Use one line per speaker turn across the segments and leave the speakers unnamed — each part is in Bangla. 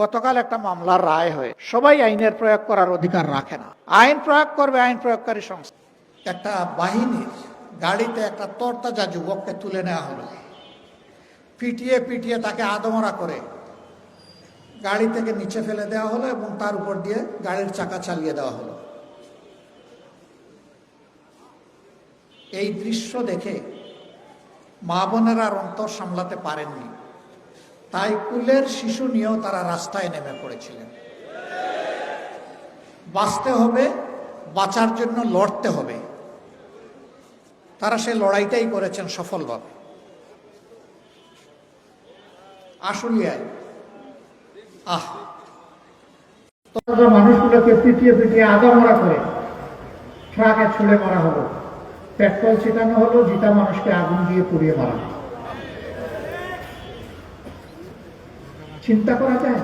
গতকাল একটা মামলার রায় হয়ে, সবাই আইনের প্রয়োগ করার অধিকার রাখে না। আইন প্রয়োগ করবে আইন প্রয়োগকারী সংস্থা। একটা বাহিনীর গাড়িতে একটা তরতাজা যুবককে তুলে নেওয়া হলো। পিটিয়ে পিটিয়ে তাকে আদমরা করে গাড়ি থেকে নিচে ফেলে দেওয়া হলো এবং তার উপর দিয়ে গাড়ির চাকা চালিয়ে দেওয়া হলো। এই দৃশ্য দেখে মা বোনেরা অন্তর সামলাতে পারেননি। তাই কুলের শিশু নিয়েও তারা রাস্তায় নেমে পড়েছিলেন। বাঁচতে হবে, বাঁচার জন্য লড়তে হবে। তারা সেই লড়াইটাই করেছেন সফলভাবে। আশুলিয়ায়, আহ!
মানুষগুলোকে পিটিয়ে পিটিয়ে আদামরা করে ট্রাকে ছুড়ে মারা হলো। পেট্রোল ছিটানো হলো, জিতা মানুষকে আগুন দিয়ে পুড়িয়ে মারা হলো। চিন্তা করা যায়?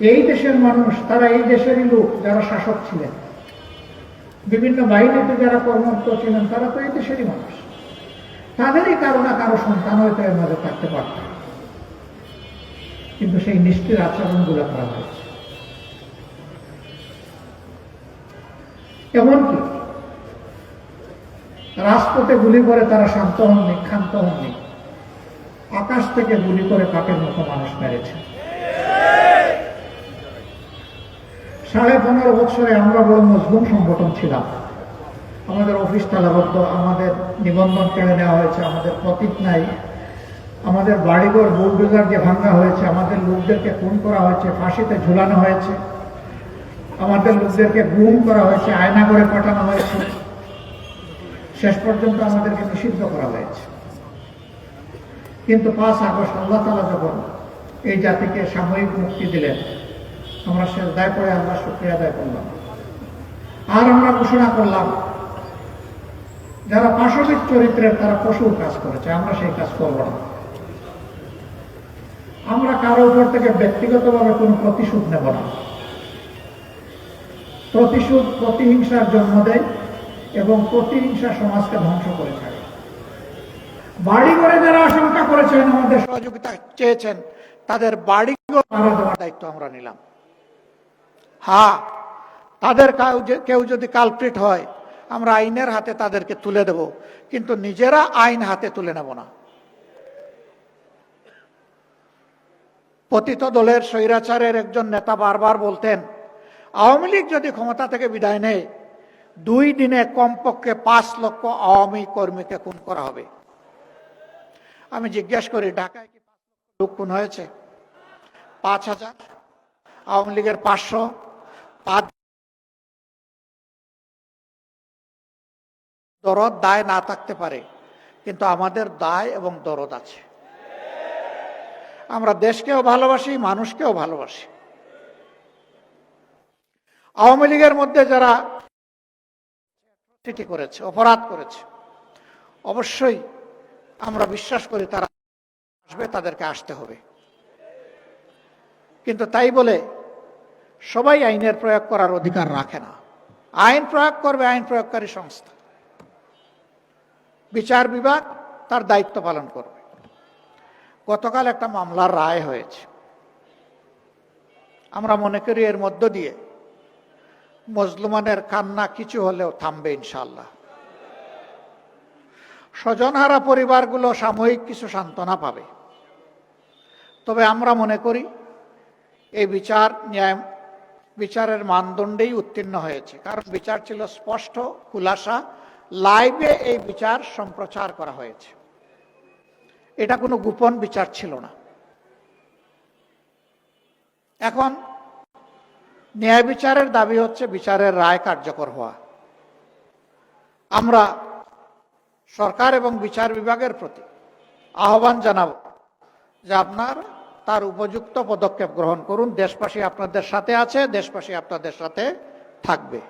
এই দেশের মানুষ, তারা এই দেশেরই লোক যারা শাসক ছিলেন। বিভিন্ন বাহিনীতে যারা কর্মরত ছিলেন, তারা তো এই দেশেরই মানুষ। তাদেরই কারও না কারও সন্তান হয়তো এর মধ্যে থাকতে পারত। কিন্তু সেই নিষ্ঠির আচরণগুলো করা হয়েছে। এমনকি রাজপথে গুলি করে তারা শান্ত হননি, ক্ষান্ত হননি। আকাশ থেকে গুলি করে পাপের মতো মানুষ মেরেছে। সাড়ে পনেরো বছরে আমরা বড় মজলুম সংগঠন ছিলাম। আমাদের অফিস তালাবদ্ধ, আমাদের নিবন্ধন কেড়ে নেওয়া হয়েছে, আমাদের প্রতীক নাই, আমাদের বাড়িঘর বুলডোজার দিয়ে ভাঙা হয়েছে, আমাদের লোকদেরকে খুন করা হয়েছে, ফাঁসিতে ঝুলানো হয়েছে, আমাদের লোকদেরকে গুম করা হয়েছে, আয়না করে পাঠানো হয়েছে। শেষ পর্যন্ত আমাদেরকে নিষিদ্ধ করা হয়েছে। কিন্তু পাঁচ আগস্ট আল্লাহ তালা যখন এই জাতিকে সাময়িক মুক্তি দিলেন, আমরা সে দায় পরে আল্লাহ শুক্রিয়া আদায় করলাম। আর আমরা ঘোষণা করলাম, যারা পাশবিক চরিত্রের তারা পশুর কাজ করেছে, আমরা সেই কাজ করব না। আমরা কারও উপর থেকে ব্যক্তিগতভাবে কোনো প্রতিশোধ নেব না। প্রতিশোধ, প্রতিহিংসার জন্ম দেয় এবং প্রতিহিংসা সমাজকে ধ্বংস করে থাকে বাড়ি করে যারা আশঙ্কা করেছেন আমাদের
সহযোগিতা চেয়েছেন তাদের বাড়ি
দেওয়ার
দায়িত্ব আমরা নিলাম। হ্যাঁ তাদের কেউ যদি কালপ্রিট হয় আমরা আইনের হাতে তাদেরকে তুলে দেব কিন্তু নিজেরা আইন হাতে তুলে নেব না। পতিত দলের স্বৈরাচারের একজন নেতা বারবার বলতেন আওয়ামী লীগ যদি ক্ষমতা থেকে বিদায় নেয় দুই দিনে কমপক্ষে পাঁচ লক্ষ আওয়ামী কর্মীকে খুন করা হবে। আমি জিজ্ঞেস করি, ঢাকায় কি লোক হয়েছে? পাঁচ হাজার। আওয়ামী লীগের পাঁচশো। পাঁচ দরদ দায় না থাকতে পারে, কিন্তু আমাদের দায় এবং দরদ আছে। আমরা দেশকেও ভালোবাসি, মানুষকেও ভালোবাসি। আওয়ামী লীগের মধ্যে যারা করেছে অপরাধ করেছে, অবশ্যই আমরা বিশ্বাস করি তারা আসবে, তাদেরকে আসতে হবে। কিন্তু তাই বলে সবাই আইনের প্রয়োগ করার অধিকার রাখে না। আইন প্রয়োগ করবে আইন প্রয়োগকারী সংস্থা। বিচার বিভাগ তার দায়িত্ব পালন করবে। গতকাল একটা মামলার রায় হয়েছে। আমরা মনে করি এর মধ্য দিয়ে মজলুমানের কান্না কিছু হলেও থামবে ইনশাল্লাহ স্বজনহারা পরিবারগুলো সাময়িক কিছু সান্ত্বনা পাবে। তবে আমরা মনে করি, এই বিচার ন্যায়, বিচারের মানদণ্ডেই উত্তীর্ণ হয়েছে। কারণ বিচার ছিল স্পষ্ট, খুলাসা, লাইভে এই বিচার সম্প্রচার করা হয়েছে। এটা কোনো গোপন বিচার ছিল না। এখন, ন্যায় বিচারের দাবি হচ্ছে বিচারের রায় কার্যকর হওয়া। আমরা সরকার এবং বিচার বিভাগের প্রতি আহ্বান জানাব যে আপনার তার উপযুক্ত পদক্ষেপ গ্রহণ করুন। দেশবাসী আপনাদের সাথে আছে, দেশবাসী আপনাদের সাথে থাকবে।